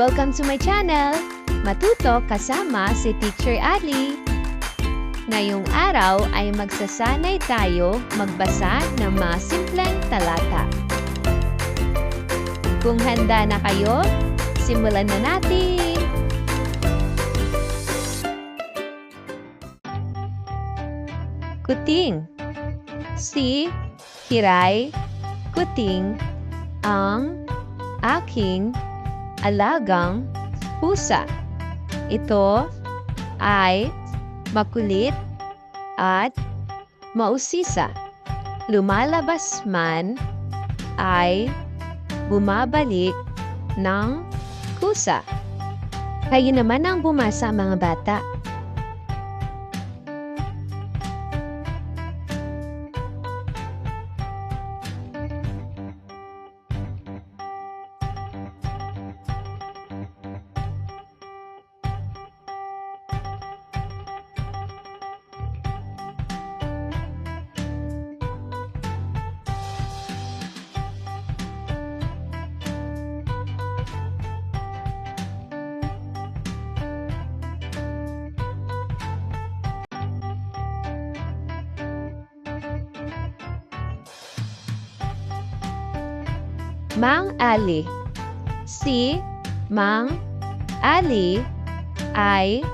Welcome to my channel! Matuto kasama si Teacher Ali. Ngayong araw ay magsasanay tayo magbasa ng mga simpleng talata. Kung handa na kayo, simulan na natin! Kuting Si Hiray Kuting ang aking alagang pusa. Ito ay makulit at mausisa. Lumalabas man ay bumabalik ng kusa. Kayo naman ang bumasa mga bata. Mang Ali Si Mang Ali ay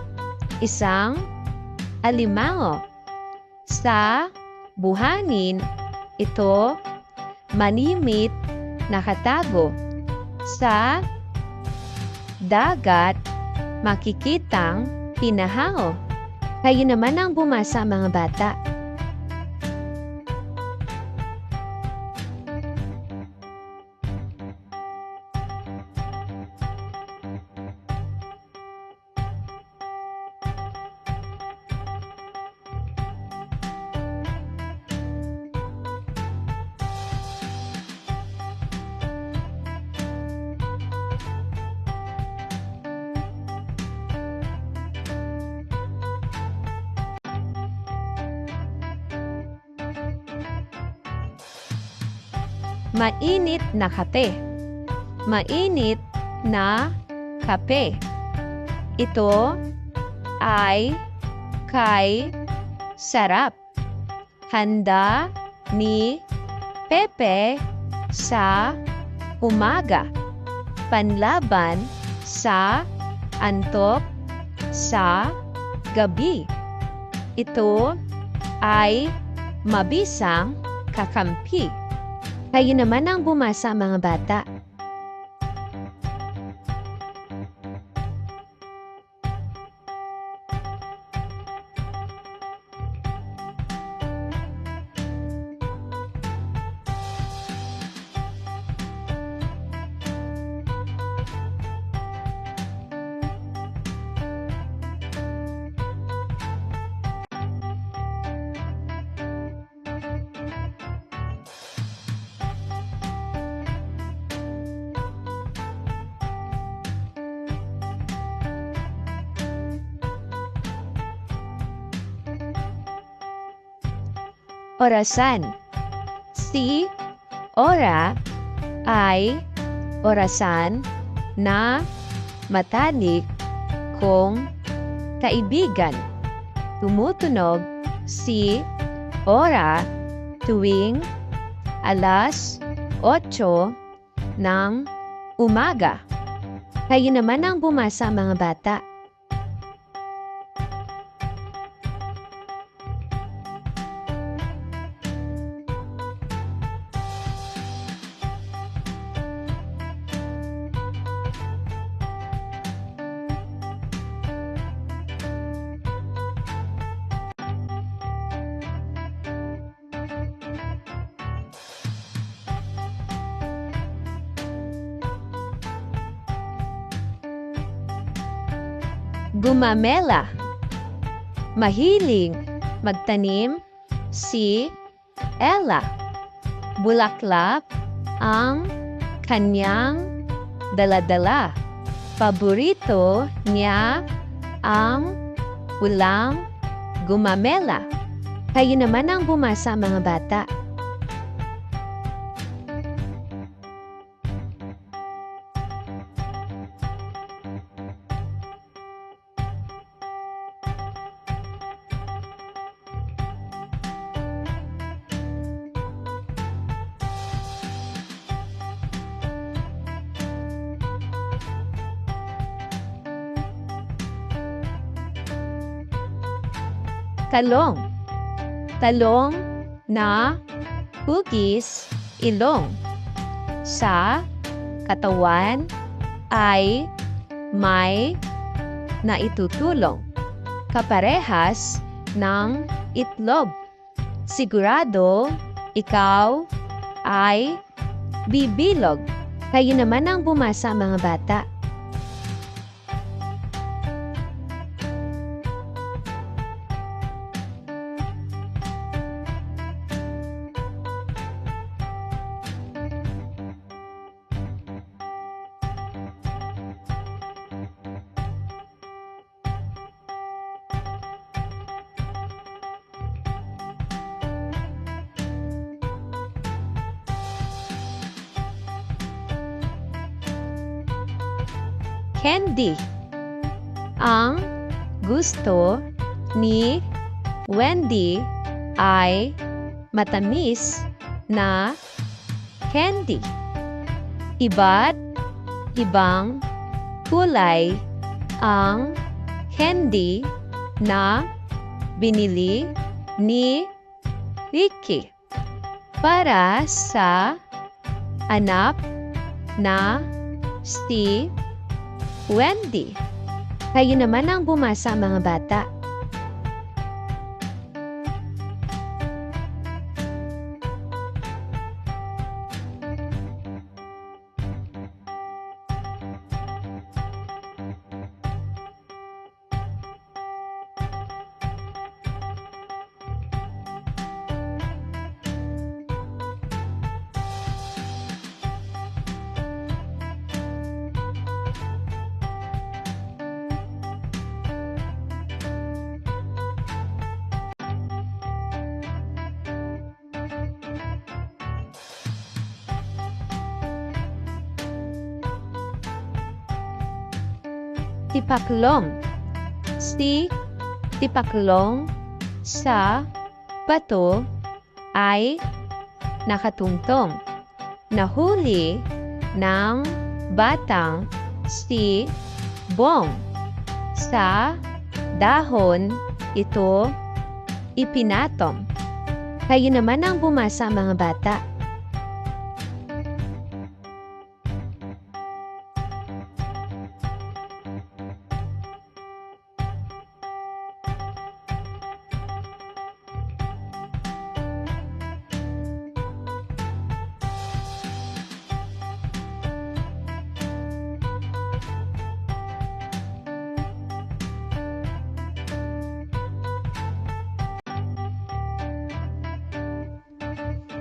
isang alimango. Sa buhangin, ito manimit nakatago. Sa dagat, makikitang pinahango. Kayo naman ang bumasa mga bata. Mainit na kape. Mainit na kape. Ito ay kay sarap. Handa ni Pepe sa umaga. Panlaban sa antok sa gabi. Ito ay mabisang kakampi. Kayo naman ang bumasa mga bata. Orasan Si ora ay orasan na matalik kung kaibigan. Tumutunog si ora tuwing alas 8 ng umaga. Kayo naman ang bumasa mga bata. Gumamela. Mahiling magtanim si Ella. Bulaklak ang kanyang daladala. Paborito niya ang ulang gumamela. Kayo naman ang bumasa mga bata. Talong. Talong na hugis ilong. Sa katawan ay may naitutulong. Kaparehas ng itlog. Sigurado ikaw ay bibilog. Kayo naman ang bumasa mga bata. Candy. Ang gusto ni Wendy ay matamis na candy. Iba't ibang kulay ang candy na binili ni Ricky para sa anak na si Wendy. Kayo naman ang bumasa mga bata. Tipaklong. Si tipaklong sa bato ay nakatungtong. Nahuli ng batang si Bong. Sa dahon ito ipinatong. Kayo naman ang bumasa mga bata.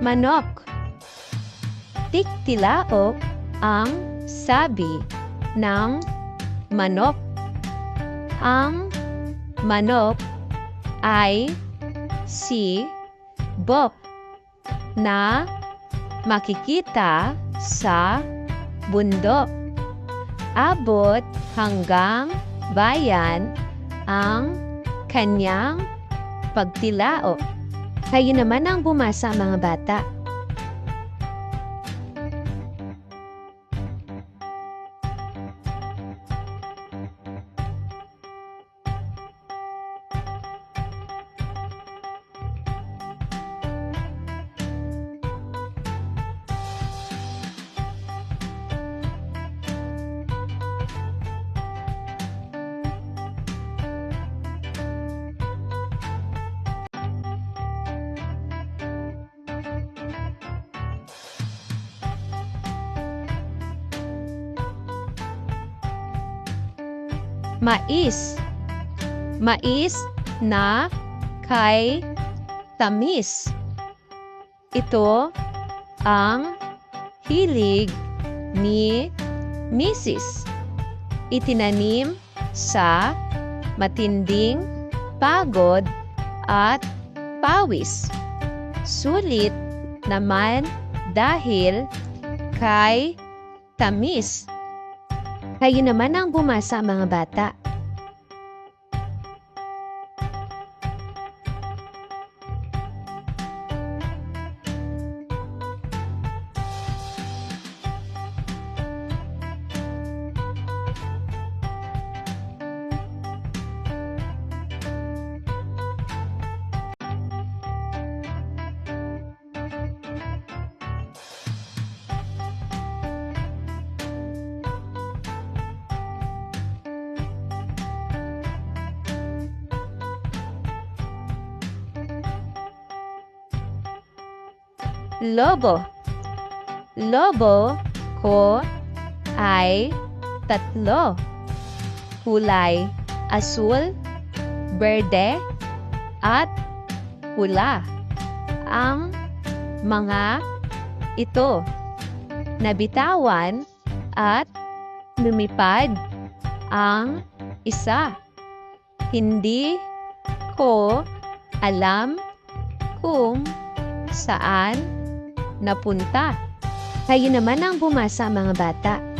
Manok. Tiktilaok ang sabi ng manok. Ang manok ay si Bok na makikita sa bundok. Abot hanggang bayan ang kanyang pagtilaok. Kayo naman ang bumasa mga bata. Mais. Mais na kay tamis. Ito ang hilig ni Mrs. Itinanim sa matinding pagod at pawis. Sulit naman dahil kay tamis. Kayo naman ang bumasa mga bata. Lobo. Lobo ko ay tatlo. Kulay asul, berde, at pula. Ang mga ito nabitawan at lumipad ang isa. Hindi ko alam kung saan napunta. Kayo naman ang bumasa mga bata.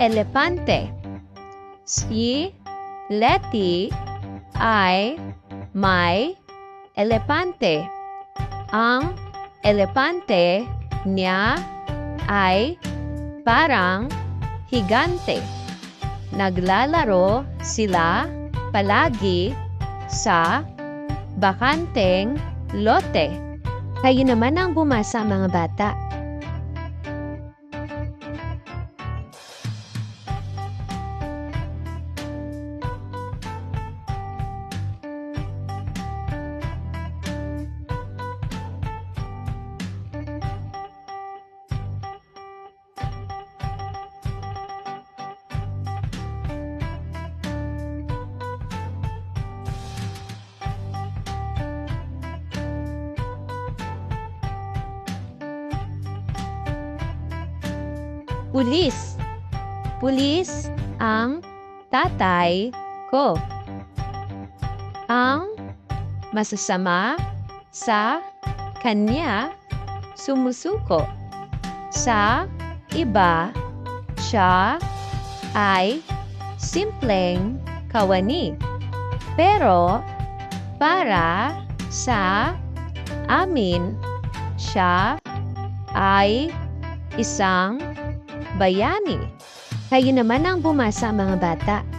Elepante. Si Letty ay may elepante. Ang elepante niya ay parang higante. Naglalaro sila palagi sa bakanteng lote. Kayo naman ang bumasa mga bata. Pulis. Pulis ang tatay ko. Ang masasama sa kanya sumusuko. Sa iba, siya ay simpleng kawani. Pero para sa amin, siya ay isang bayani. Kayo naman ang bumasa mga bata.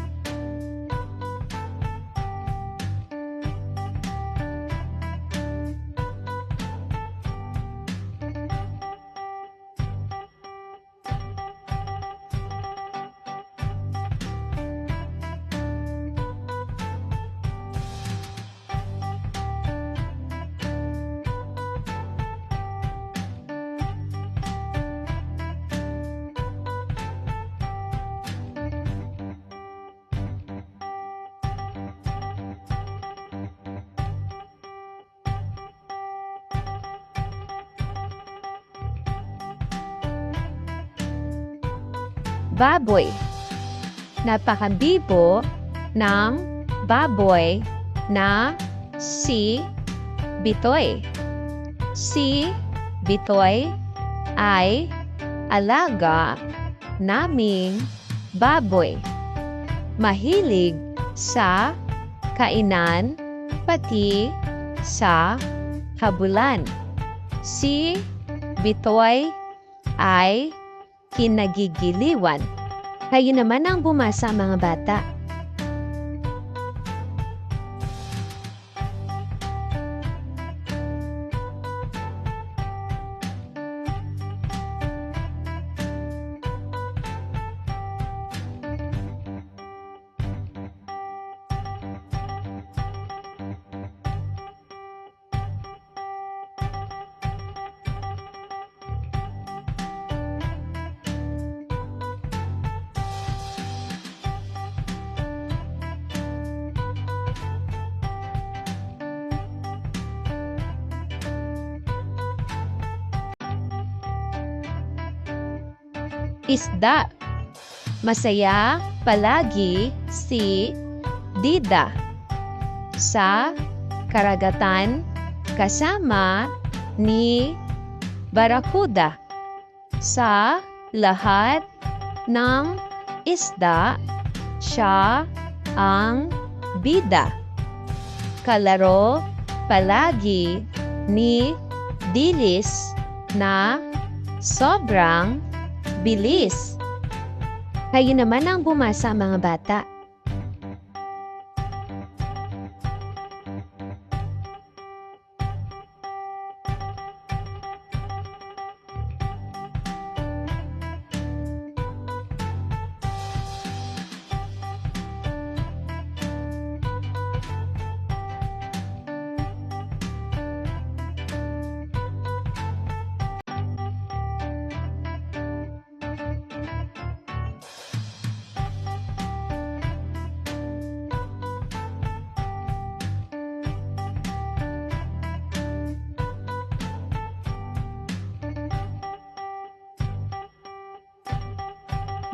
Baboy. Napakabibo ng baboy na si Bitoy. Si Bitoy ay alaga naming baboy. Mahilig sa kainan pati sa habulan. Si Bitoy ay kinagigiliwan. Kayo naman ang bumasa mga bata. Isda. Masaya palagi si Dida. Sa karagatan kasama ni Barakuda. Sa lahat ng isda, siya ang bida. Kalaro palagi ni Dilis na sobrang bilis. Kayo naman ang bumasa mga bata.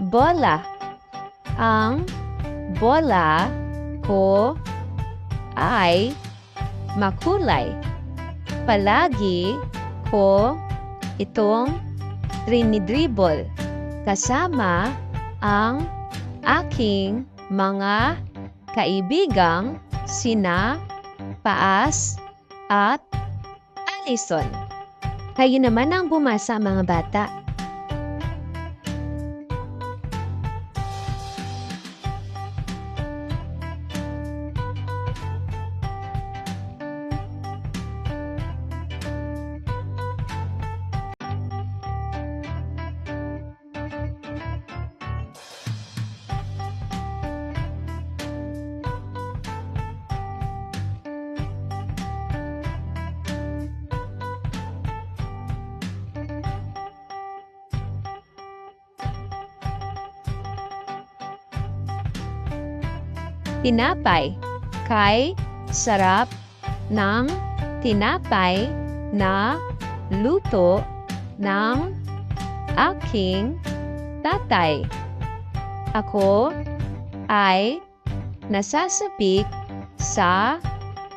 Bola. Ang bola ko ay makulay. Palagi ko itong trinidribble kasama ang aking mga kaibigang sina Paas at Allison. Kayo naman ang bumasa mga bata. Tinapay. Kay sarap ng tinapay na luto ng aking tatay. Ako ay nasasapik sa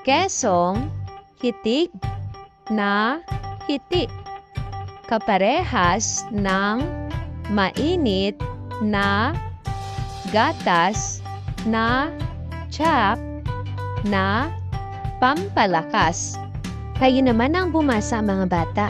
kesong hitik na hitik. Kaparehas ng mainit na gatas na chap na pampalakas. Kayo naman ang bumasa mga bata.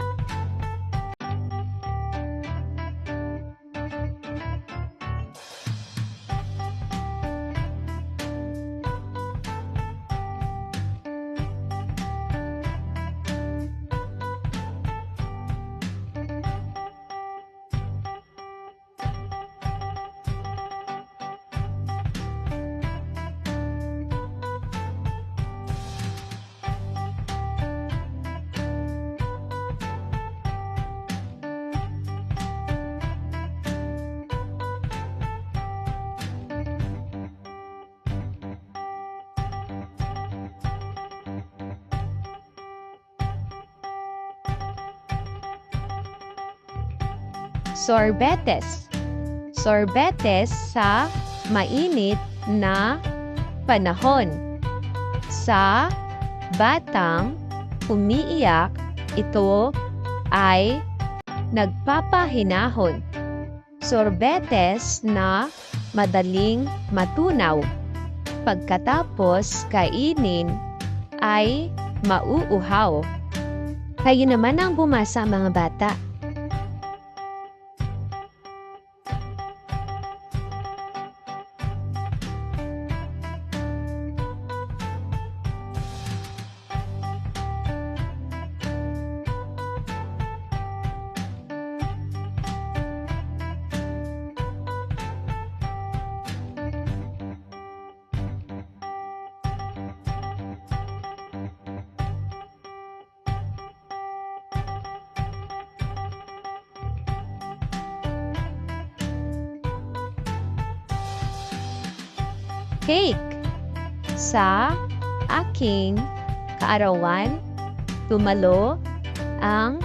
Sorbetes. Sorbetes sa mainit na panahon. Sa batang umiiyak, ito ay nagpapahinahon. Sorbetes na madaling matunaw. Pagkatapos kainin ay mauuhaw. Kayo naman ang bumasa mga bata. Cake. Sa aking kaarawan, tumalo ang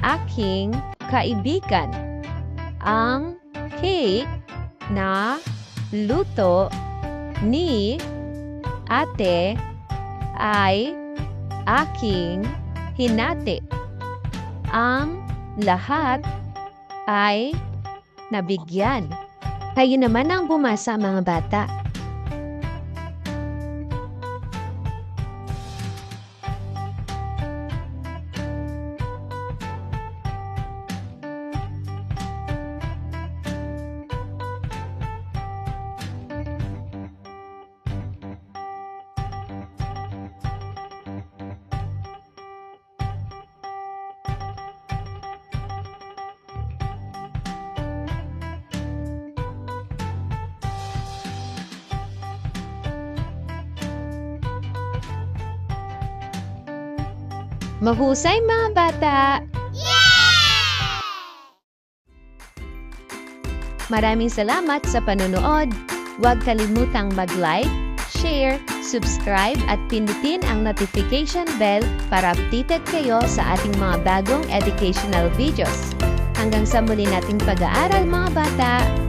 aking kaibigan. Ang cake na luto ni ate ay aking hinati. Ang lahat ay nabigyan. Kayo naman ang bumasa mga bata. Mahusay mga bata! Maraming salamat sa panonood. Huwag kalimutang mag-like, share, subscribe at pindutin ang notification bell para updated kayo sa ating mga bagong educational videos. Hanggang sa muli nating pag-aaral mga bata!